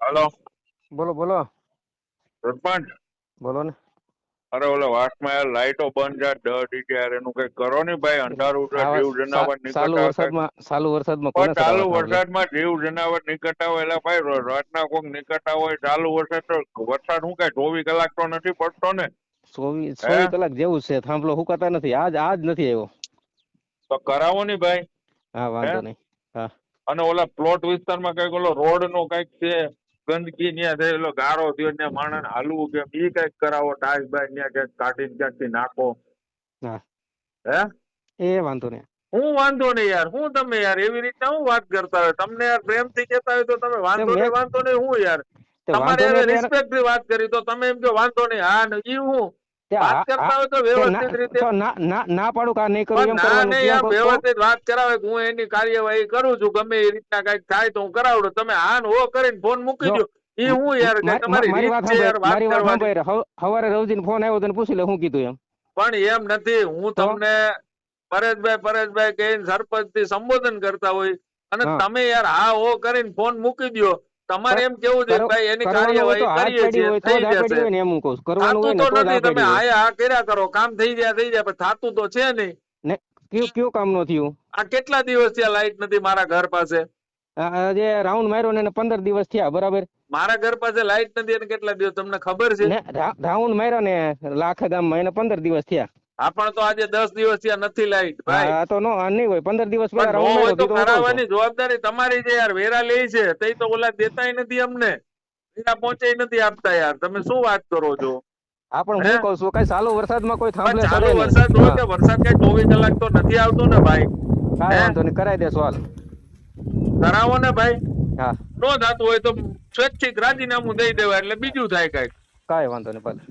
હાલો. બોલો બોલો. સરપંચ બોલો ને. અરે ઓલા વાસમાં લાઈટો બંધ જા ડ ડીજે યાર એનું કઈ કરો ને ભાઈ અંધારું છે જીવ જનાવર ચાલુ વરસાદમાં ચાલુ વરસાદમાં કોને ચાલુ વરસાદમાં જીવ જનાવર નીકળતા હોય એટલે ભાઈ રાતના કોક નીકળતા હોય ચાલુ વરસાદ તો વરસાદ હું કઈ ચોવીસ કલાક તો નથી પડતો ને. ચોવીસ? ચોવીસ કલાક જેવું છે થાંભલો હુકાતા નથી આજ આજ નથી આવ્યો. તો કરાવો ને ભાઈ. હા વાંધો નહીં. હા. અને ઓલા પ્લોટ વિસ્તારમાં કંઈક ઓલો રોડ નો કંઈક છે ગંદકી ન્યા થયેલો ગારો થયો ને માણસ હાલવું કેમ ઈ કંઈક કરાવો ટાઈસ બાય ન્યા ક્યાંક કાઢીને ક્યાંકથી નાખો. હે. એ વાંધો નહીં. હું વાંધો નહીં યાર હું તમે યાર એવી રીતના હું વાત કરતા હોય? તમને યાર પ્રેમથી કહેતા હોય તો તમે વાંધો નહીં વાંધો નહીં હું યાર. તમારે રિસ્પેક્ટથી વાત કરી તો તમે એમ કહો વાંધો નહીં. હા ને ઈ હું. વાત કરતા હોય તો વ્યવસ્થિત રીતે ના ના ના પાડું કે નહીં કરું એમ કરવાનું નહીં કેમ આમ કહું? વ્યવસ્થિત વાત કરાવે હું એની કાર્યવાહી કરું છું ગમે એ રીતના કંઈક થાય તો હું કરાવડું. તમે હા હો કરીને ફોન મૂકી દો ઈ હું યાર તમારી વાત સાંભળ વાત મારી વાત કરવાની. સાંભળ હવ- હવારે રવજીને ફોન આવ્યો પૂછી લે શું કીધું એમ. પણ એમ નથી હું તમને પરેશભાઈ પરેશભાઈ કહીને સરપંચથી સંબોધન કરતા હોય. અને તમે યાર હા હો કરીને ફોન મૂકી દો તમારે એમ કેવું છે ભાઈ એની કાર્યવાહી કરીએ છીએ થઈ જશે. એમ હું કહું કરવાનું હોય તો નથી તમે. હા હા કર્યા કરો કામ થઈ જાય થઈ જાય પણ થાતું તો છે નહીં. કયું કયું કામ નો થયું? આ કેટલા દિવસ થયા લાઈટ નથી મારા ઘર પાસે? જે રાઉન્ડ માર્યો ને પંદર દિવસ થયા બરાબર? મારા ઘર પાસે લાઈટ નથી અને કેટલા દિવસ તમને ખબર છે? રાઉન્ડ માર્યો ને લાખા ગામમાં એને પંદર દિવસ થયા. હા પણ તો આજે દસ દિવસ ત્યાં નથી લાઈટ ભાઈ. આ તો નો નહીં હોય. પંદર દિવસ પહેલા હોય તો હું. કરાવવાની જવાબદારી તમારી છે યાર વેરા લે છે. તે તો ઓલા દેતાય નથી અમને. વેરા પહોંચે નથી આપતા યાર. તમે શું વાત કરો છો? હા પણ હે? હું? કહું છું કઈ ચાલુ વરસાદમાં કોઈ થાંભલે ચાલુ વરસાદ હોય કે વરસાદ કઈ ચોવીસ કલાક તો નથી આવતો ને ભાઈ. કાંઈ વાંધો નહીં કરાઈ દેશો હાલ. કરાવો ને ભાઈ. હા. નો થતું હોય તો સ્વૈચ્છિક રાજીનામું દઈ દેવાય એટલે બીજું થાય કંઈક. કાંઈ વાંધો નહીં ભલે.